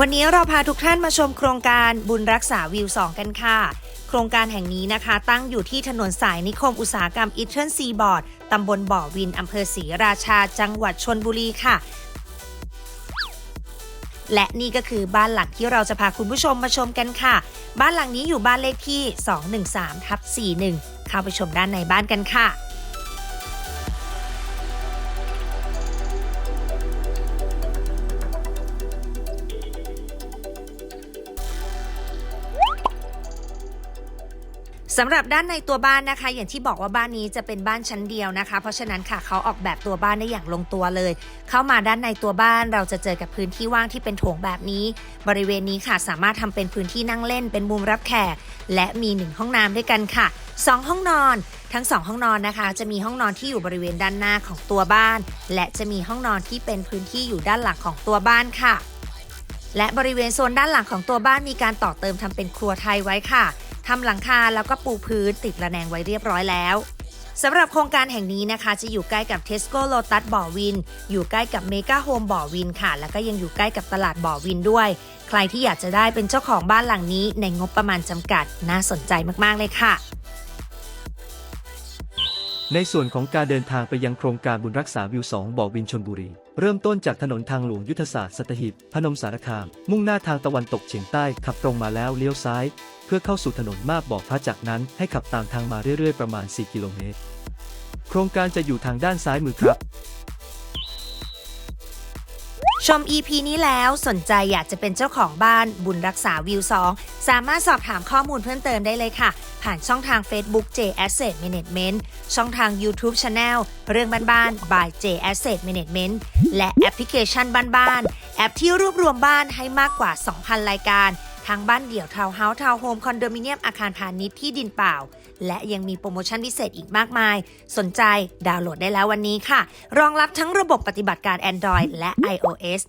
วันนี้เราพาทุกท่านมาชมโครงการบุญรักษาวิว 2 กันค่ะ โครงการแห่งนี้นะคะ ตั้งอยู่ที่ถนนสายนิคมอุตสาหกรรมอีเทิร์นซีบอร์ดตำบลบ่อวินอำเภอศรีราชา จังหวัดชนบุรีค่ะ และนี่ก็คือบ้านหลังที่เราจะพาคุณผู้ชมมาชมกันค่ะ บ้านหลังนี้อยู่บ้านเลขที่ 213ทับ41 เข้าไปชมด้านในบ้านกันค่ะ สำหรับด้านในตัวบ้านนะคะ อย่างที่บอกว่าบ้านนี้จะเป็นบ้านชั้นเดียวนะคะ เพราะฉะนั้นค่ะเขาออกแบบตัวบ้านได้อย่างลงตัวเลย เข้ามาด้านในตัวบ้านเราจะเจอกับพื้นที่ว่างที่เป็นโถงแบบนี้ บริเวณนี้ค่ะสามารถทำเป็นพื้นที่นั่งเล่น เป็นมุมรับแขกและมีหนึ่งห้องน้ำด้วยกันค่ะสองห้องนอน ทั้งสองห้องนอนนะคะ จะมีห้องนอนที่อยู่บริเวณด้านหน้าของตัวบ้าน และจะมีห้องนอนที่เป็นพื้นที่อยู่ด้านหลังของตัวบ้านค่ะ และบริเวณโซนด้านหลังของตัวบ้านมีการต่อเติมทำเป็นครัวไทยไว้ค่ะ ทำหลังคาแล้วก็ปูพื้นติดระแนงไว้เรียบร้อยแล้วสำหรับโครงการแห่งนี้นะคะจะอยู่ใกล้กับ Tesco Lotus บ่อวิน อยู่ใกล้กับ Mega Home บ่อวินค่ะ แล้วก็ยังอยู่ใกล้กับตลาดบ่อวินด้วย ใครที่อยากจะได้เป็นเจ้าของบ้านหลังนี้ในงบประมาณจำกัดน่าสนใจมากๆเลยค่ะ ในส่วนของการเดินทางไปยังโครงการบุญรักษาวิว 2 บ่อวินชนบุรี เริ่มต้นจากถนนทางหลวงยุทธศาสตร์สัตหีบพนมสารคาม มุ่งหน้าทางตะวันตกเฉียงใต้ขับตรงมาแล้วเลี้ยวซ้าย เพื่อเข้าสู่ถนนมาบบ่อพระจากนั้นให้ขับตามทางมาเรื่อยๆ ประมาณ 4 กิโลเมตร โครงการจะอยู่ทางด้านซ้ายมือครับ ชม EP นี้แล้วสนใจอยากจะเป็นเจ้าของบ้านบุญรักษาวิว 2 สามารถสอบถามข้อมูลเพิ่มเติมได้เลยค่ะ ผ่านช่องทาง Facebook J Asset Management ช่องทาง YouTube Channel เรื่องบ้านๆ by J Asset Management และแอปพลิเคชันบ้านๆแอปที่รวบรวมบ้านให้มากกว่า 2,000 รายการ ทั้งบ้านเดี่ยวทาวน์เฮาส์ทาวน์โฮมคอนโดมิเนียมอาคารพาณิชย์ที่ดินเปล่า และยังมีโปรโมชั่นพิเศษอีกมากมาย สนใจดาวน์โหลดได้แล้ววันนี้ค่ะ รองรับทั้งระบบปฏิบัติการ Android และ iOS